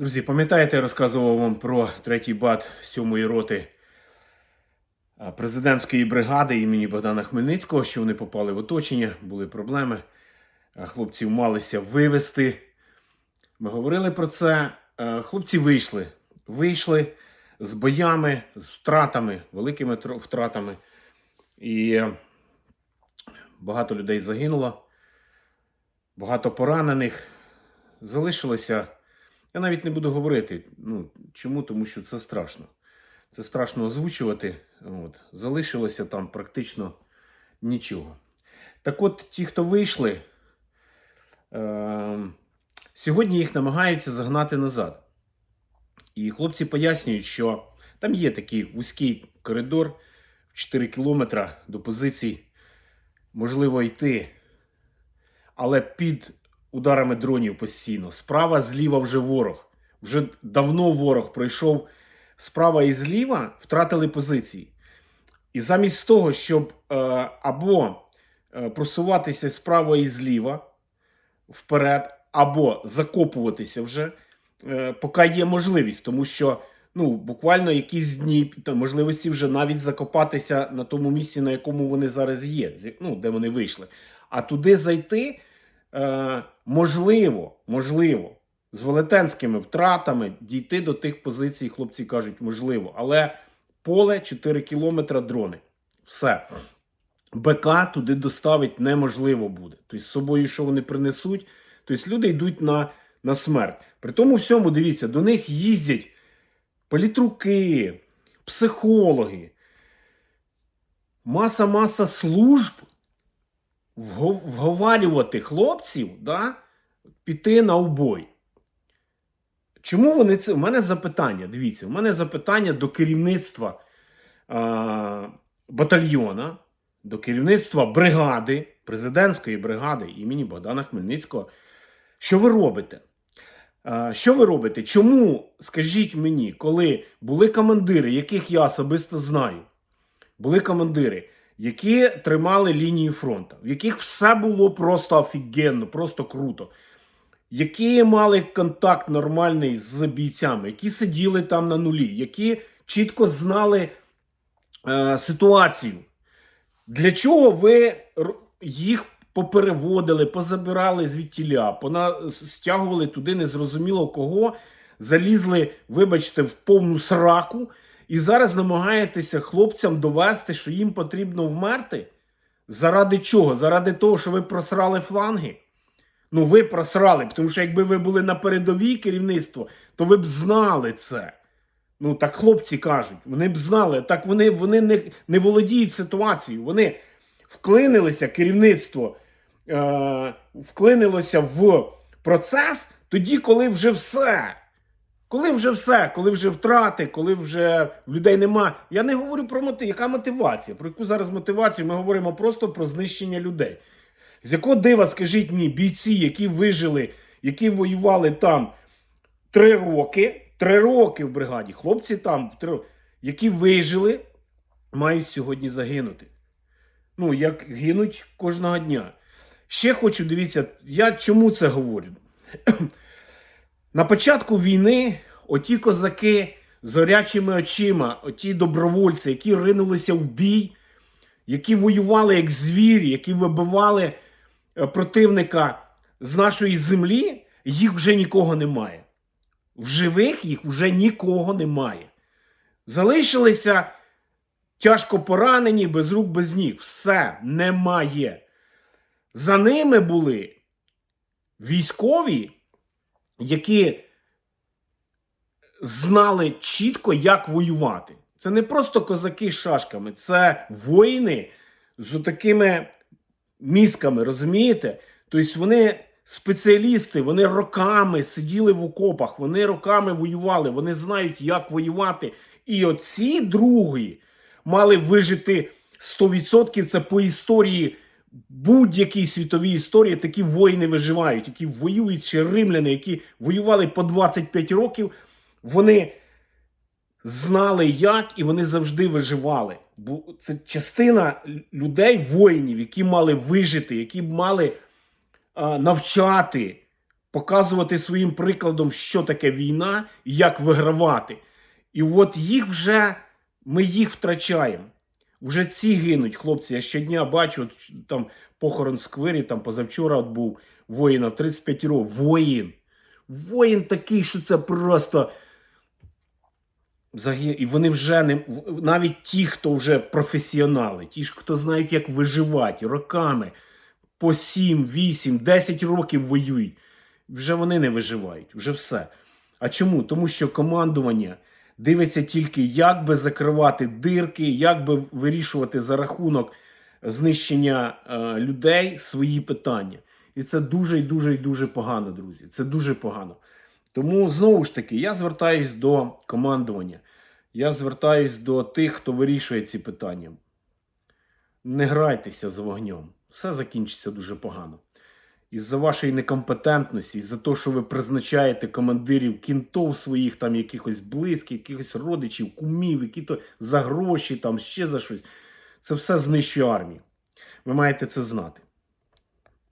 Друзі, пам'ятаєте, я розказував вам про третій бат сьомої роти президентської бригади імені Богдана Хмельницького, що вони попали в оточення, були проблеми. Хлопців малися вивезти. Ми говорили про це. Хлопці вийшли. Вийшли з боями, з втратами, великими втратами. І е, багато людей загинуло, багато поранених. Залишилося. Я навіть не буду говорити. Ну, чому? Тому що це страшно. Це страшно озвучувати. От. Залишилося там практично нічого. Так от, ті, хто вийшли, е- сьогодні їх намагаються загнати назад. І хлопці пояснюють, що там є такий вузький коридор в 4 кілометра до позицій. Можливо йти, але під ударами дронів постійно. Справа, зліва вже ворог. Вже давно ворог пройшов справа і зліва, втратили позиції. І замість того, щоб е, або е, просуватися справа і зліва вперед, або закопуватися вже, е, поки є можливість, тому що ну, буквально якісь дні та можливості вже навіть закопатися на тому місці, на якому вони зараз є, ну, де вони вийшли. А туди зайти е, можливо, можливо, з велетенськими втратами дійти до тих позицій, хлопці кажуть, можливо. Але поле 4 кілометра дрони. Все. БК туди доставити неможливо буде. Тобто з собою, що вони принесуть, тобто люди йдуть на, на смерть. При тому всьому, дивіться, до них їздять політруки, психологи, маса-маса служб вговарювати хлопців да, піти на убой. Чому вони це? У мене запитання. Дивіться, у мене запитання до керівництва а, батальйона, до керівництва бригади, президентської бригади імені Богдана Хмельницького. Що ви робите? А, Що ви робите? Чому, скажіть мені, коли були командири, яких я особисто знаю, були командири, які тримали лінію фронту, в яких все було просто офігенно, просто круто, які мали контакт нормальний з бійцями, які сиділи там на нулі, які чітко знали е, ситуацію. Для чого ви їх попереводили, позабирали звідтіля, пона... стягували туди незрозуміло кого, залізли, вибачте, в повну сраку, і зараз намагаєтеся хлопцям довести, що їм потрібно вмерти? Заради чого? Заради того, що ви просрали фланги? Ну, ви просрали, тому що якби ви були на передовій керівництво, то ви б знали це. Ну, так хлопці кажуть, вони б знали, так вони, вони не, не володіють ситуацією. Вони вклинилися, керівництво е, вклинилося в процес тоді, коли вже все. Коли вже все, коли вже втрати, коли вже людей нема. Я не говорю про мотив. Яка мотивація? Про яку зараз мотивацію? Ми говоримо просто про знищення людей. З якого дива, скажіть мені, бійці, які вижили, які воювали там три роки, три роки в бригаді, хлопці там, три, які вижили, мають сьогодні загинути. Ну, як гинуть кожного дня. Ще хочу, дивіться, я чому це говорю? На початку війни оті козаки з орячими очима, оті добровольці, які ринулися в бій, які воювали як звірі, які вибивали е, противника з нашої землі, їх вже нікого немає. В живих їх вже нікого немає. Залишилися тяжко поранені, без рук, без ніг. Все немає. За ними були військові, які знали чітко, як воювати. Це не просто козаки з шашками, це воїни з такими мізками, розумієте? Тобто вони спеціалісти, вони роками сиділи в окопах, вони роками воювали, вони знають, як воювати. І оці другі мали вижити 100%. Це по історії будь-якій світовій історії такі воїни виживають, які воюють ще римляни, які воювали по 25 років. Вони знали, як, і вони завжди виживали. Бо це частина людей, воїнів, які мали вижити, які мали а, навчати показувати своїм прикладом, що таке війна і як вигравати. І от їх вже ми їх втрачаємо. Вже ці гинуть, хлопці. Я щодня бачу, от, там похорон в сквері, там позавчора от був воїна в 35 років. Воїн. Воїн такий, що це просто. І вони вже не навіть ті, хто вже професіонали, ті хто знають, як виживати роками по 7, 8, 10 років воюють. Вже вони не виживають, вже все. А чому? Тому що командування дивиться тільки, як би закривати дирки, як би вирішувати за рахунок знищення е, людей свої питання. І це дуже і дуже і дуже погано, друзі. Це дуже погано. Тому знову ж таки, я звертаюсь до командування. Я звертаюсь до тих, хто вирішує ці питання. Не грайтеся з вогнем. Все закінчиться дуже погано. Із-за вашої некомпетентності, із-за того, що ви призначаєте командирів кінтов своїх, там якихось близьких, якихось родичів, кумів, які то за гроші, там ще за щось. Це все знищує армію. Ви маєте це знати.